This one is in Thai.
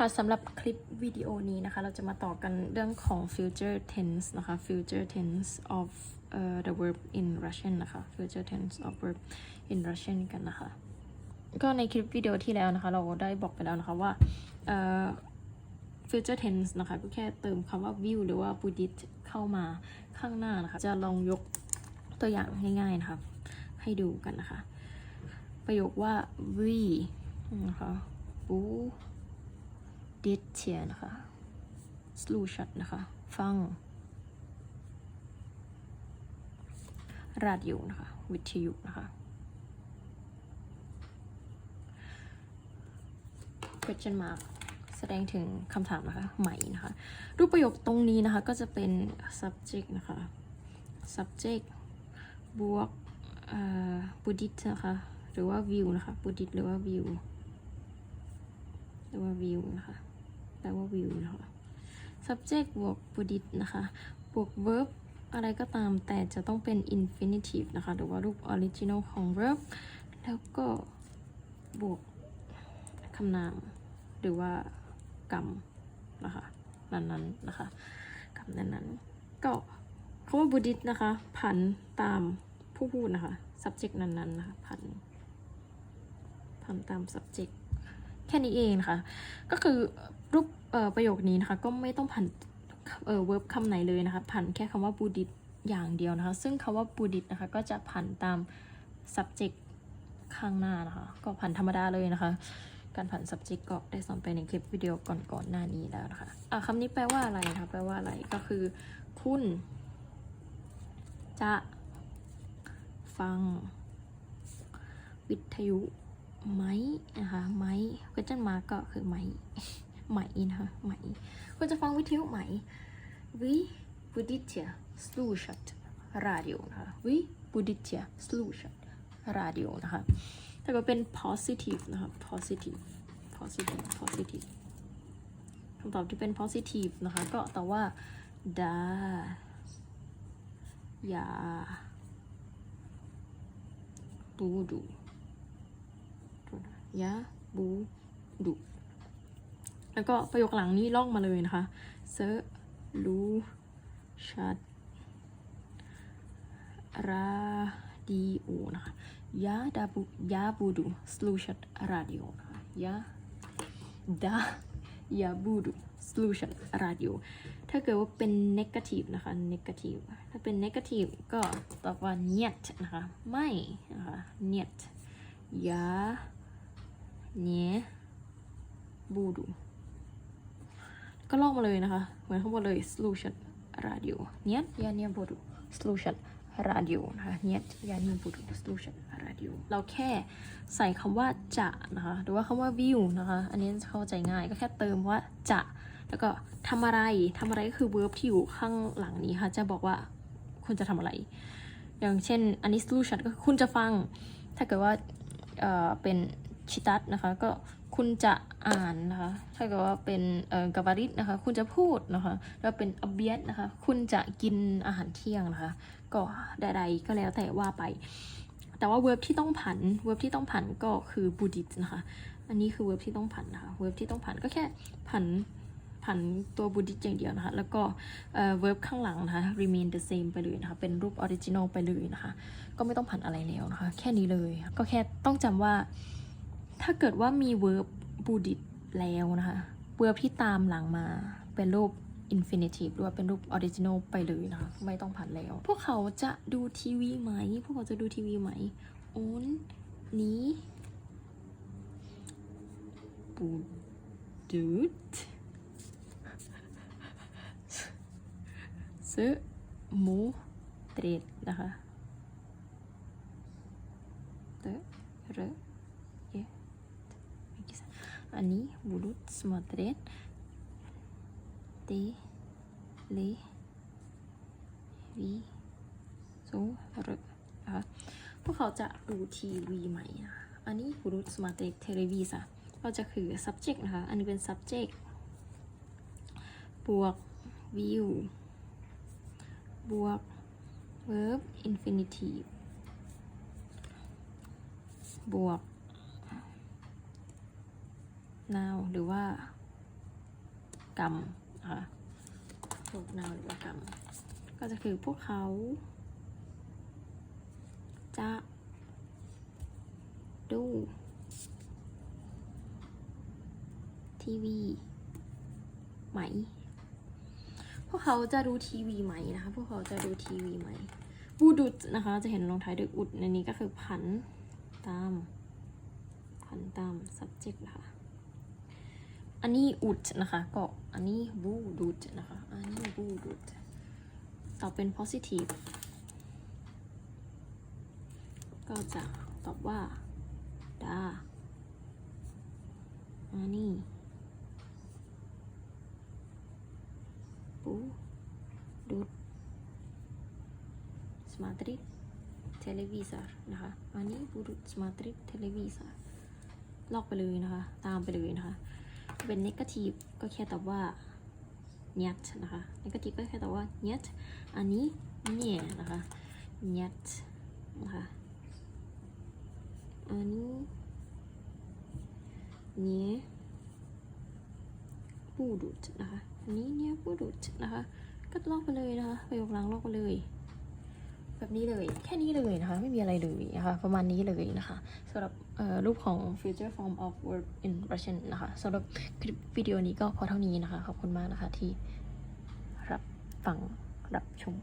ค่ะสำหรับคลิปวิดีโอนี้นะคะ เราจะมาต่อกันเรื่องของ future tense นะคะ future tense of uh, the verb in Russian นะคะ future tense of verb in Russian กันนะคะ ก็ในคลิปวิดีโอที่แล้วนะคะ เราได้บอกไปแล้วนะคะว่าเอ่อ future tense นะคะ ก็แค่เติมคำว่า will หรือว่า would เข้ามาข้างหน้านะคะ จะลองยกตัวอย่างง่ายๆนะคะ ให้ดูกันนะคะ ประโยคว่า we นะคะ bu did เชียนะคะ sluchat นะคะ ฟัง radio นะคะ วิทยุนะคะ question mark แสดงถึงคำถามนะคะ ใหม่นะคะ รูปประโยคตรงนี้นะคะ ก็จะเป็น subject นะคะ subject บวกเอ่อ buddhist นะคะ หรือว่า view นะคะ buddhist หรือว่า view หรือว่า view นะคะ แปลว่า view นะคะ subject บวก buddhist นะคะบวก verb อะไรก็ตามแต่จะต้องเป็น infinitive นะคะ หรือว่ารูป original ของ verb แล้วก็บวกคำนามหรือว่ากรรมนะคะนั้นๆนะคะกรรมนั้นๆก็คำว่า buddhist นะคะ ผันตามผู้พูดนะคะ subject นั้นๆนะคะผันผันตาม subject แค่นี้เองนะคะ ก็คือรูปประโยคนี้นะคะ ก็ไม่ต้องผันเอ่อ verb คำไหนเลยนะคะผันแค่คำว่า buddhist อย่างเดียวนะคะ ซึ่งคำว่า buddhist นะคะ ก็จะผันตาม subject ข้างหน้านะคะ ก็ผันธรรมดาเลยนะคะ การผัน subject ก็ได้สอนไปในคลิปวิดีโอก่อนๆหน้านี้แล้วนะคะอะคำนี้แปลว่าอะไรนะคะแปลว่าอะไรก็คือ คุณ จะฟัง วิทยุ ไม้นะคะไม้ก็จันมาก็คือไม้ไหมนะคะไหมคุณจะฟังวิทยุไหมวิบูดิเทียสลูชัตราดิโอนะคะวิบูดิเทียสลูชัตราดิโอนะคะแต่ก็เป็น positive นะคะ positive positive positive คำตอบที่เป็น positive นะคะก็แต่ว่าดาอย่าดูดู ยะบูดุแล้วก็ประโยคหลังนี้ล่อกมาเลยนะคะเซลูชัดราดิโอนะคะยาดาบูยาบูดูสลูชัดราดิโอนะคะยาดายาบูดูสลูชัดราดิโอถ้าเกิดว่าเป็น negative นะคะ negative ถ้าเป็น negative ก็ตอบว่า niet นะคะ ไม่นะคะ niet ยา เนี้ยบูดู ก็ลอกมาเลยนะคะ เหมือนข้างบนเลย solution radio เนี้ยยานียบูดู solution radio นะคะเนี้ยยานียบูดู solution radio เราแค่ใส่คำว่าจะนะคะ หรือว่าคำว่า view นะคะ อันนี้เข้าใจง่ายก็แค่เติมว่าจะแล้วก็ทำอะไรทำอะไรก็คือ verb ที่อยู่ข้างหลังนี้ค่ะ จะบอกว่าคุณจะทำอะไร อย่างเช่น อันนี้ solution ก็คุณจะฟัง ถ้าเกิดว่า เอ่อ เป็น ชิตัสนะคะก็คุณจะอ่านนะคะถ้าเกิดว่าเป็นเอ่อกาวาริตนะคะ คุณจะพูดนะคะแล้วเป็นอเบียสนะคะ คุณจะกินอาหารเที่ยงนะคะ ก็ใดๆก็แล้วแต่ว่าไป แต่ว่าเวิร์บที่ต้องผันเวิร์บที่ต้องผันก็คือบูดิตนะคะ อันนี้คือเวิร์บที่ต้องผันนะคะเวิร์บที่ต้องผันก็แค่ผันผันตัวบูดิตอย่างเดียวนะคะ แล้วก็เอ่อ verb ข้างหลังนะคะ remain the same ไปเลยนะคะ เป็นรูป original ไปเลยนะคะ ก็ไม่ต้องผันอะไรแล้วนะคะ แค่นี้เลย ก็แค่ต้องจำว่า ถ้าเกิดว่ามี verb บูดิตแล้วนะคะ verb ที่ตามหลังมาเป็นรูป infinitive หรือว่าเป็นรูป original ไปเลยนะคะ ไม่ต้องผัดแล้ว พวกเขาจะดูทีวีไหม พวกเขาจะดูทีวีไหมอุนนี้บูดิตซื้มูเตรดนะคะเตร อันนี้ будут смотреть телевизор นะคะพวกเขาจะดูทีวีไหมอ่ะอันนี้ будут смотреть телевизор ก็จะคือ subject นะคะ อันนี้เป็น subject บวก view บวก verb infinitive บวก now หรือว่ากรรมนะคะพวกนามหรือว่ากรรมก็จะคือพวกเขาจะดู ทีวี ไหม พวกเขาจะดูทีวีไหมนะคะ พวกเขาจะดูทีวีไหมบูดุดนะคะ จะเห็นลงท้ายด้วยอุดในนี้ก็คือผันตามผันตาม subject นะคะ อันนี้อุดนะคะ ก็อันนี้บูดุดนะคะ อันนี้บูดุดตอบเป็น positive ก็จะตอบว่าดาอันนี้บูดุด smatrit televisor นะคะ อันนี้บูดุด smatrit televisor ลอกไปเลยนะคะ ตามไปเลยนะคะ เป็น negative ก็แค่ตอบว่า net นะคะ negative ก็แค่ตอบว่า net อันนี้เนี่ยนะคะ net นะคะอันนี้เนี่ยบูดุดนะคะอันนี้เนี่ยบูดุดนะคะ ก็ลอกไปเลยนะคะประโยคหลังลอกไปเลย แบบนี้เลยแค่นี้เลยนะคะ ไม่มีอะไรเลยนะคะ ประมาณนี้เลยนะคะสำหรับรูปของ future form of verb in Russian นะคะสำหรับคลิปวิดีโอนี้ก็พอเท่านี้นะคะ ขอบคุณมากนะคะที่รับฟังรับชม